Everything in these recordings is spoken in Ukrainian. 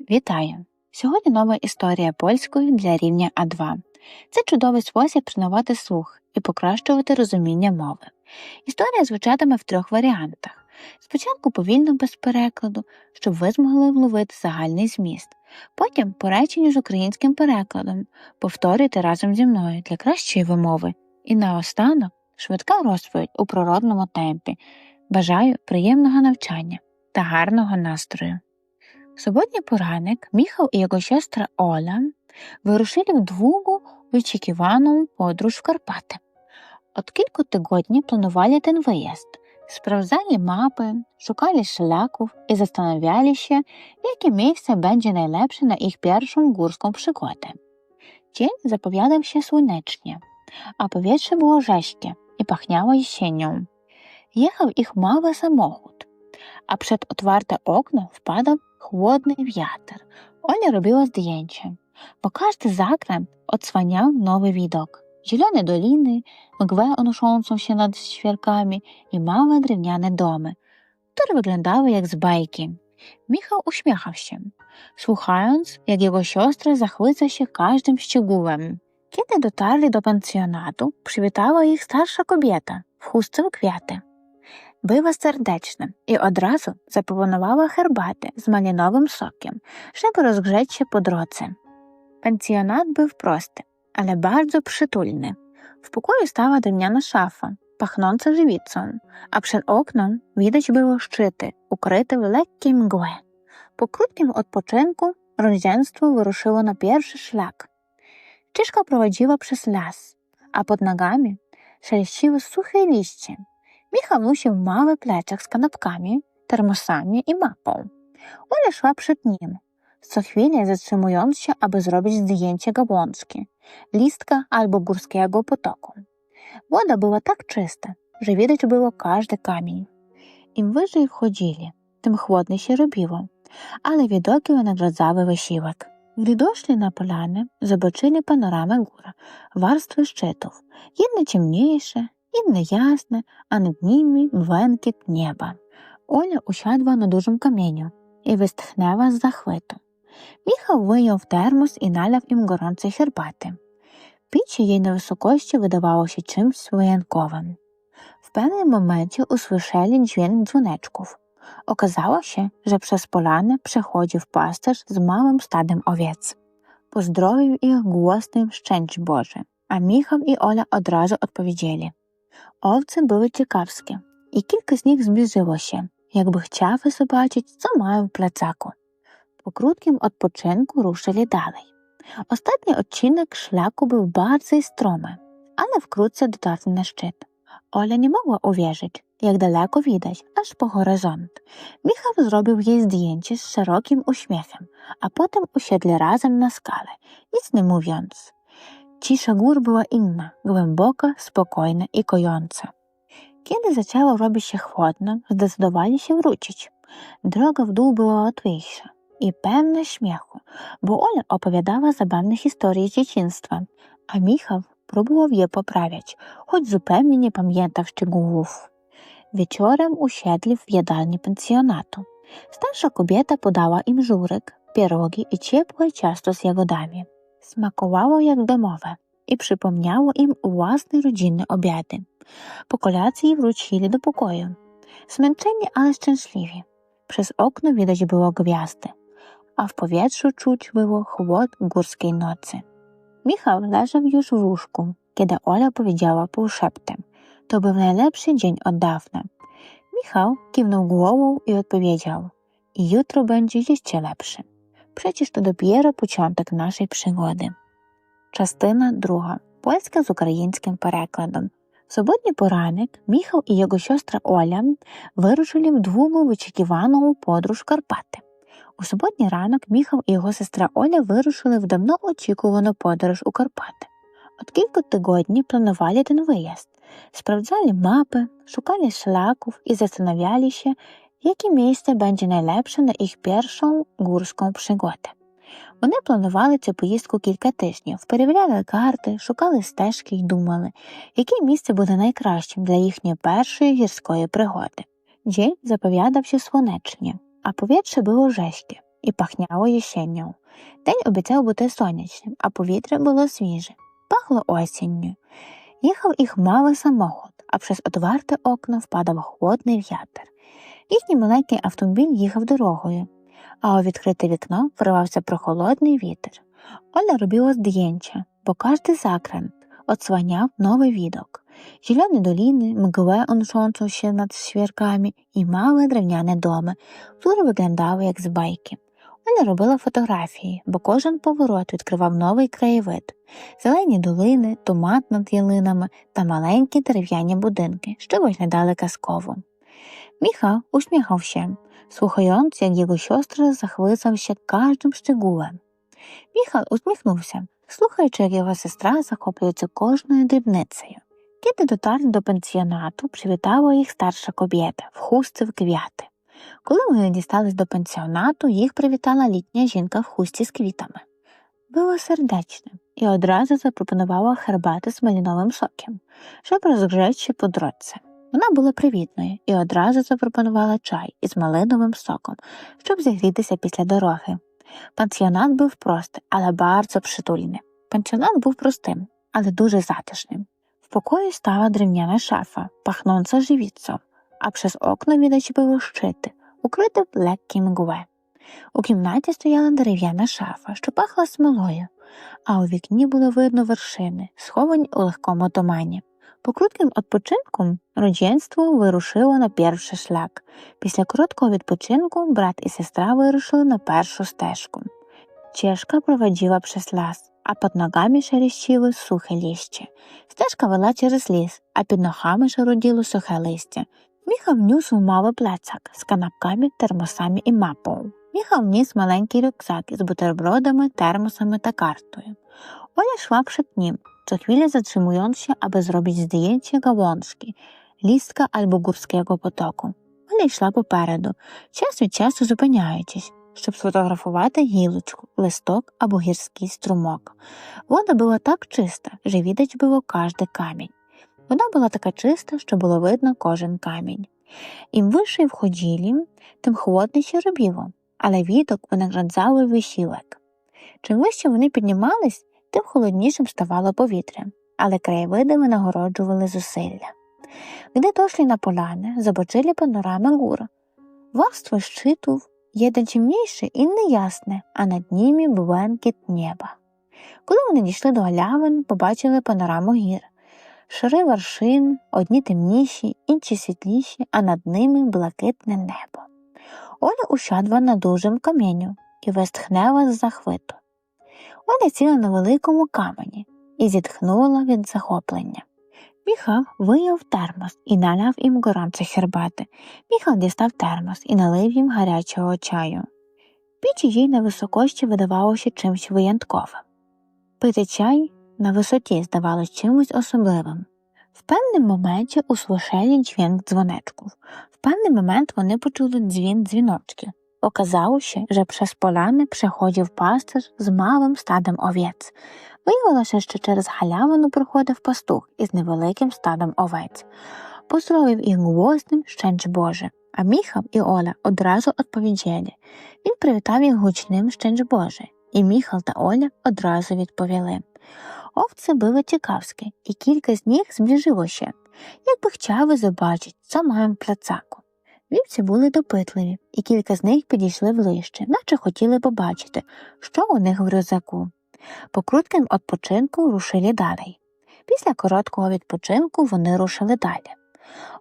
Вітаю! Сьогодні нова історія польською для рівня А2. Це чудовий спосіб тренувати слух і покращувати розуміння мови. Історія звучатиме в трьох варіантах. Спочатку повільно без перекладу, щоб ви змогли вловити загальний зміст. Потім по реченню з українським перекладом. Повторюйте разом зі мною для кращої вимови. І наостанок швидка розповідь у природному темпі. Бажаю приємного навчання та гарного настрою. Сьогодні поранок Міхал і його сестра Оля вирушили в двугу вичікувану подорож в Карпати. От кілька тижнів планували ten виїзд, sprawdzali mapy, szukali szlaków i zastanawiali się, jakie miejsce będzie najlepsze na ich pierwszą górską przygodę. Dzień zapowiadał się słonecznie, a powietrze było rześkie i pachniało jesienią. Jechał ich mały samochód, a przed otwarte okno wpadał chłodny wiatr. Oля robiła zdjęcie, bo każdy zakręt odsłaniał nowy widok. Zielone doliny, mgłę unoszącą się nad świerkami i małe drewniane domy, które wyglądały jak z bajki. Michał uśmiechał się, słuchając, jak jego siostra zachwyca się każdym szczegółem. Kiedy dotarli do pensjonatu, przywitała ich starsza kobieta w chustce kwiaty. Od razu zaproponowała herbatę z malinowym sokiem, żeby rozgrzeć się po drodze. Pensjonat był prosty, ale bardzo przytulny. W pokoju stała drewniana szafa, pachnąca żywicą, a przed oknem widać było szczyty, ukryte w lekkiej mgłę. Po krótkim odpoczynku rodzeństwo wyruszyło na pierwszy szlak. Ścieżka prowadziła przez las, a pod nogami szeleściły suche liście. Michał nosił mały plecak z kanapkami, termosami i mapą. Ola szła przed nim, co chwilę zatrzymując się, aby zrobić zdjęcie gałązki, listka albo górskiego potoku. Woda była tak czysta, że widać było każdy kamień. Im wyżej wchodzili, tym chłodniej się robiło, ale widoki wynagradzały wysiłek. Gdy doszli na polanę, zobaczyli panoramę gór, warstwy szczytów, jedne ciemniejsze, inne jasne, a nad nimi błękit nieba. Оля usiadła na dużym kamieniu i westchnęła z zachwytu. Michał wyjął termos i nalał im gorącej herbaty. Picie jej na wysokości wydawało się czymś wyjątkowym. W pewnym momencie usłyszeli dźwięk dzwoneczków. Okazało się, że przez polanę przechodził pasterz z małym stadem owiec. Pozdrowił ich głosnym szczęść Boże, a Michał i Ola od razu odpowiedzieli. Owce były ciekawskie i kilka z nich zbliżyło się, jakby chciały zobaczyć, co mają w plecaku. Po krótkim odpoczynku ruszyli dalej. Ostatni odcinek szlaku był bardzo stromy, ale wkrótce dotarli na szczyt. Ola nie mogła uwierzyć, jak daleko widać, aż po horyzont. Michał zrobił jej zdjęcie z szerokim uśmiechem, a potem usiedli razem na skale, nic nie mówiąc. Cisza gór była inna, głęboka, spokojna i kojąca. Kiedy zaczęło robić się chłodno, zdecydowali się wrócić. Droga w dół była łatwiejsza i pełna śmiechu, bo Ola opowiadała zabawne historie z dzieciństwa, a Michał próbował je poprawiać, choć zupełnie nie pamiętał szczegółów. Wieczorem usiedli w jadalni pensjonatu. Starsza kobieta podała im żurek, pierogi i ciepłe ciasto z jagodami. Smakowało jak domowe i przypomniało im własne rodzinne obiady. Po kolacji wrócili do pokoju. Zmęczeni, ale szczęśliwi. Przez okno widać było gwiazdy, a w powietrzu czuć było chłod górskiej nocy. Michał leżał już w łóżku, kiedy Ola powiedziała półszeptem. To był najlepszy dzień od dawna. Michał kiwnął głową i odpowiedział. Jutro będzie jeszcze lepszy. Przecież to dopiero początek naszej. Частина друга. Польська з українським перекладом. В суботній поранок Міхал і його сестра Оля вирушили в двому вичікувану подорож в Карпати. У суботній ранок Міхал і його сестра Оля вирушили в давно очікувану подорож у Карпати. От кілька тижнів планували ten виїзд, sprawdzali mapy, szukali szlaków i zastanawiali jakie miejsce będzie najlepsze na ich pierwszą górską przygodę. Вони планували цю поїздку кілька тижнів, перевіряли карти, шукали стежки й думали, яке місце буде найкращим для їхньої першої гірської пригоди. Dzień zapowiadał się słonecznie, a powietrze było rześkie, і пахняло єщенню. День обіцяв бути сонячним, а повітря було свіже, пахло осінню. Їхав і хмавий самоход, а через отверте окно впадав холодний в'ятер. Їхній маленький автомобіль їхав дорогою, а у відкрите вікно вривався прохолодний вітер. Оля робила здjęcia, бо кожний закрент odsłaniał новий відок. Зелені доліни, мгле оншонцу ще над свірками і мали древняні доми, які виглядали як з байки. Оля робила фотографії, бо кожен поворот відкривав новий краєвид, зелені долини, томат над ялинами та маленькі дерев'яні будинки, що виглядали казково. Міха усміхався, слухając, як його сестри захвисався кожним щегулем. Міхал усміхнувся, слухаючи, як його сестра захоплюється кожною дрібницею. Kiedy dotarli до пенсіонату, привітала їх старша кобєта в хустці в квіти. Коли вони дістались до пенсіонату, їх привітала літня жінка в хусті з квітами. Було сердечне і одразу запропонувала хербати з маліновим соком, щоб розгречі подроться. Вона була привітною і одразу запропонувала чай із малиновим соком, щоб зігрітися після дороги. Пансіонат був простий, але bardzo przytulny. Пансіонат був простим, але дуже затишним. В покої стала древняна шафа, пахнąca żywicą, а przez окна було щити, укрите легким мгле. У кімнаті стояла дерев'яна шафа, що пахла смолою, а у вікні було видно вершини, сховані у легкому тумані. По коротким відпочинку родинство вирушило на перший шлях. Після короткого відпочинку брат і сестра вирушили на першу стежку. Чешка проводила через лас, а під ногами шерещили сухе ліще. Стежка вела через ліс, а під ногами шаруділо сухе листя. Міха вніс у малий пляцак з канапками, термосами і мапою. Міха вніс маленький рюкзак із бутербродами, термосами та картою. Оля йшла przed nim, co chwilę zatrzymując się, aby zrobić zdjęcie gałążki, listka albo górskiego potoku. Оля йшла попереду, час від часу зупиняючись, щоб сфотографувати гілочку, листок або гірський струмок. Вода була так чиста, що відать було кожний камінь. Вода була така чиста, що було видно кожен камінь. Ім вище входили, тим холодніше робіло, але відок винаградзали висілек. Чим вище вони піднімались, тим холоднішим ставало повітря, але краєвиди винагороджували зусилля. Gdy doszli na polanę, zobaczyli panoramę gór. Warstwy szczytów, jeden ciemniejszy, inny jasny, a nad nimi błękit nieba. Коли вони дійшли до галявин, побачили панораму гір. Шири вершин, одні темніші, інші світліші, а над ними блакитне небо. Оля ущадла на дужим каменю і вестхнева з захвиту. Оля сіла на великому камені і зітхнула від захоплення. Міхал вияв термос і наляв їм горанця хербати. Міхал дістав термос і налив їм гарячого чаю. Піч їй на високощі видавалося чимось винятковим. Пити чай на висоті здавалось чимось особливим. В певним моменті услышали дзвінк дзвонечків. В певний момент вони почули дзвін дзвіночки. Оказалося, що przez поляни приходив пастир з малим стадом овець. Виявилося, що через галявину проходив пастух із невеликим стадом овець. Поздоровив їх голосним «Щенч Боже, а Міхал і Оля одразу відповіли. Він привітав їх гучним «Щенч Боже, і Міхал та Оля одразу відповіли. Овці були цікавські, і кілька з них зближилося, якби zobaczyć, co mają w plecaku. Вівці були допитливі, і кілька з них підійшли ближче, наче хотіли побачити, що у них в рюкзаку. По коротким відпочинку рушили далі. Після короткого відпочинку вони рушили далі.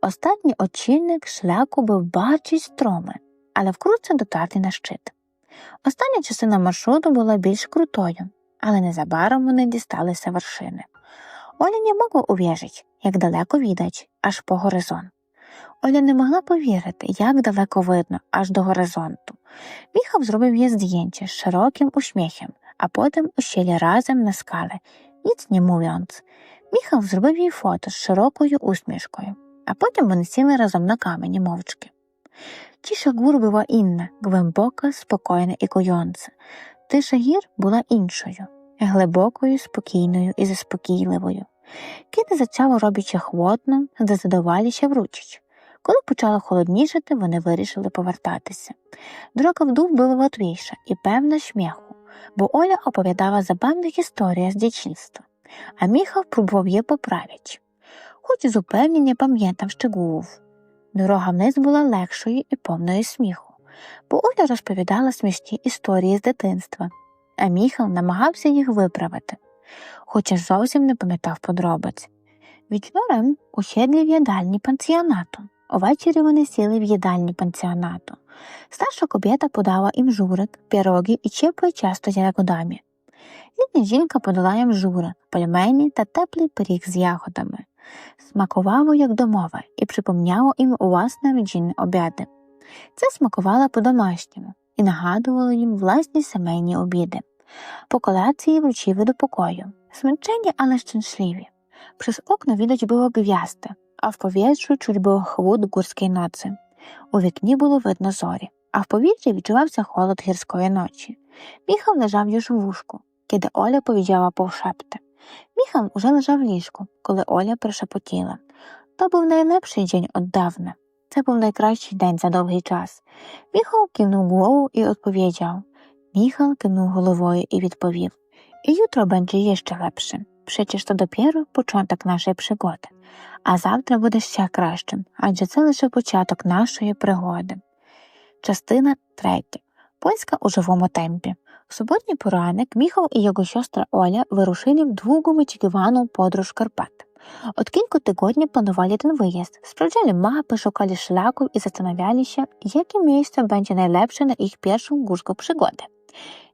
Останній очільник шляху був бачить строми, але вкрутце доtarli на щит. Остання частина маршруту була більш крутою, але незабаром вони дісталися вершини. Оля не могла увірити, як далеко відать, аж по горизонт. Оля не могла повірити, як далеко видно, аж до горизонту. Міхав зробив їй здjęcie з широким усміхом, а потім ущели разом на скали, ніц не mówiąc. Міхав зробив їй фото з широкою усмішкою, а потім вони сіли разом на камені мовчки. Тіша гур була інна, глибока, спокійна і коjąca. Тиша гір була іншою, глибокою, спокійною і заспокійливою. Zaczęło robić się chłodno, zdecydowali się wrócić. Коли почало холоднішати, вони вирішили повертатися. Дорога в дух була латвійша і певна сміху, бо Оля оповідала забавних історій з дитинства, а Міхал пробував її поправити. Хоч з упевнення пам'ятав щегулов. Дорога вниз була легшою і повною сміху, бо Оля розповідала смішні історії з дитинства, а Міхал намагався їх виправити, хоча зовсім не пам'ятав подробиць. Вечором усідли в їдальні пансіонату. Увечері вони сіли в їдальні пансіонату. Старша кобєта подала їм журик, піроги і чіпли часто ягодами. Літня жінка подала їм журик, пельмені та теплий пиріг з ягодами. Смакувало, як домове, і припомняло їм власне родинні обіди. Це смакувало по-домашньому і нагадувало їм власні сімейні обіди. По коляції вручили до покою, смачені, але щасливі. Przez okno widać było gwiazdy, a w powietrzu czuć było chłód górskiej nocy. У вікні було видно зорі, а в повітрі відчувався холод гірської ночі. Міхал лежав у вушку, куди Оля повідяла повшепти. Міхал уже лежав в ліжку, коли Оля прошепотіла. То був найлепший день от давна. Це був найкращий день за довгий час. Міхал кивнув голову і відповідав. Міхал кивнув головою і відповів. І jutro będzie ще лепше. Przecież to dopiero początek naszej przygody, а завтра буде ще кращим, адже це лише початок нашої пригоди. Частина третя. Польська у живому темпі. В суботній поранок Міхал і його сестра Оля вирушили в długo wyczekiwaną podróż Карпат. Od kilku tygodni planowali ten wyjazd, sprawdzali mapy, szukali szlaków i zastanawiali się, jakie miejsce będzie najlepsze na ich pierwszą górską przygodę.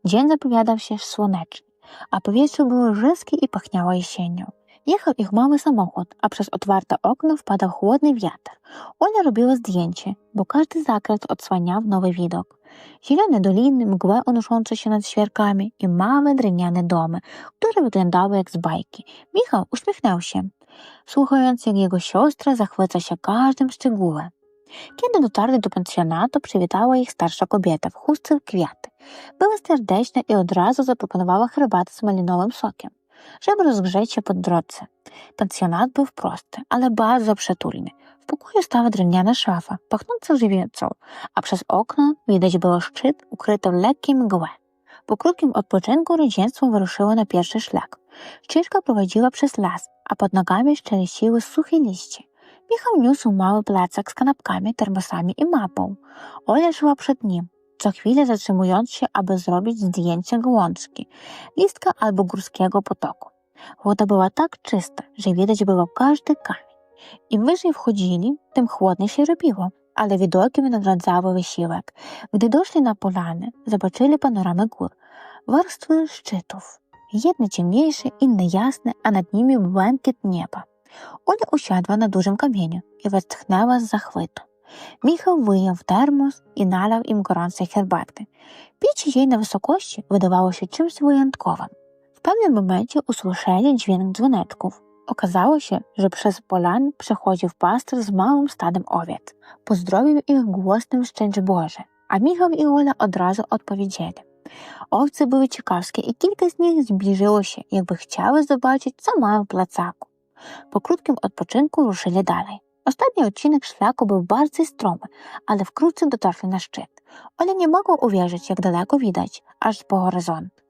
Dzień zapowiadał się słoneczny a powietrze było rzyskie i pachniało jesienią. Jechał ich mały samochód, a przez otwarte okno wpadał chłodny wiatr. Ola robiła zdjęcie, bo każdy zakręt odsłaniał nowy widok. Zielone doliny, mgłę unoszące się nad świerkami i małe drewniane domy, które wyglądały jak z bajki. Michał uśmiechnął się, słuchając jak jego siostra zachwyca się każdym szczegółem. Kiedy dotarli do pensjonatu, przywitała ich starsza kobieta w chustce kwiaty. Była serdeczna i od razu zaproponowała herbatę z malinowym sokiem, żeby rozgrzeć się pod drodze. Pensjonat był prosty, ale bardzo przytulny. W pokoju stała drewniana szafa, pachnąca żywiecą, a przez okno widać było szczyt ukryty w lekkiej mgłę. Po krótkim odpoczynku rodzeństwo wyruszyło na pierwszy szlak. Ścieżka prowadziła przez las, a pod nogami szczeliściły suche liście. Michał niósł mały plecak z kanapkami, termosami i mapą. Ola szła przed nim, co chwilę zatrzymując się, aby zrobić zdjęcie gołączki, listka albo górskiego potoku. Woda była tak czysta, że widać było każdy kamień. Im wyżej wchodzili, tym chłodniej się robiło, ale widoki nadradzały wysiłek. Gdy doszli na polany, zobaczyli panoramę gór, warstwy szczytów. Jedne ciemniejsze, inne jasne, a nad nimi błękit nieba. Оля usiadła na dużym kamieniu i westchnęła z zachwytu. Michał wyjął termos i nalał im gorącej herbaty. Picie jej na wysokości wydawało się czymś wyjątkowym. W pewnym momencie usłyszeli dźwięk dzwoneczków. Okazało się, że przez polan przechodził pasterz z małym stadem owiec. Pozdrowił ich głosem szczęść Boże, a Michał i Ola od razu odpowiedzieli. Owce były ciekawskie i kilka z nich zbliżyło się, jakby chciały zobaczyć, co mają w plecaku. Po krótkim odpoczynku ruszyli dalej. Ostatni odcinek szlaku był bardzo stromy, ale wkrótce dotarli na szczyt. Ola nie mogła uwierzyć, jak daleko widać, aż po horyzont.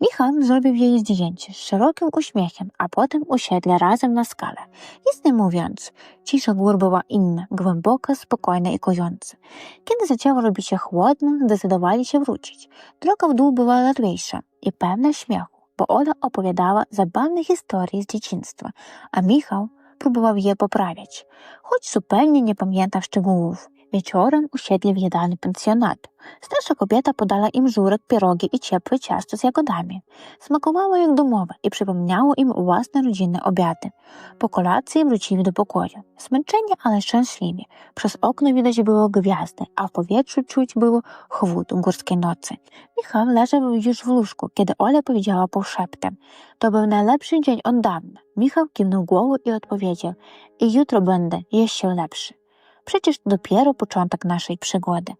Michał zrobił jej zdjęcie z szerokim uśmiechem, a potem usiedli razem na skalę. Nic nie mówiąc, cisza gór była inna, głęboka, spokojna i kojąca. Kiedy zaczęło robić się chłodno, zdecydowali się wrócić. Droga w dół była łatwiejsza i pełna śmiechu bo Ola opowiadała zabawne historie z dzieciństwa, a Michał próbował je poprawiać, choć zupełnie nie pamiętał szczegółów. Wieczorem usiedli w jadalni pensjonatu. Starsza kobieta podała im żurek, pierogi i ciepłe ciasto z jagodami. Smakowało jak domowe i przypomniało im własne rodzinne obiady. Po kolacji wrócili do pokoju. Zmęczeni, ale szczęśliwi. Przez okno widać było gwiazdy, a w powietrzu czuć było chłód górskiej nocy. Michał leżał już w łóżku, kiedy Ola powiedziała półszeptem. To był najlepszy dzień od dawna. Michał kiwnął głową i odpowiedział. I jutro będę jeszcze lepszy. Przecież to dopiero początek нашої пригоди.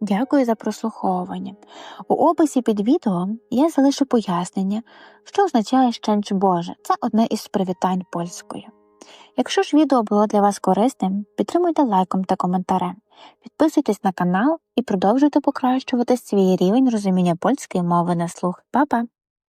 Дякую за прослуховування. У описі під відео я залишу пояснення, що означає щенч Боже. Це одне із привітань польською. Якщо ж відео було для вас корисним, підтримуйте лайком та коментарем. Підписуйтесь на канал і продовжуйте покращувати свій рівень розуміння польської мови на слух. Па-па!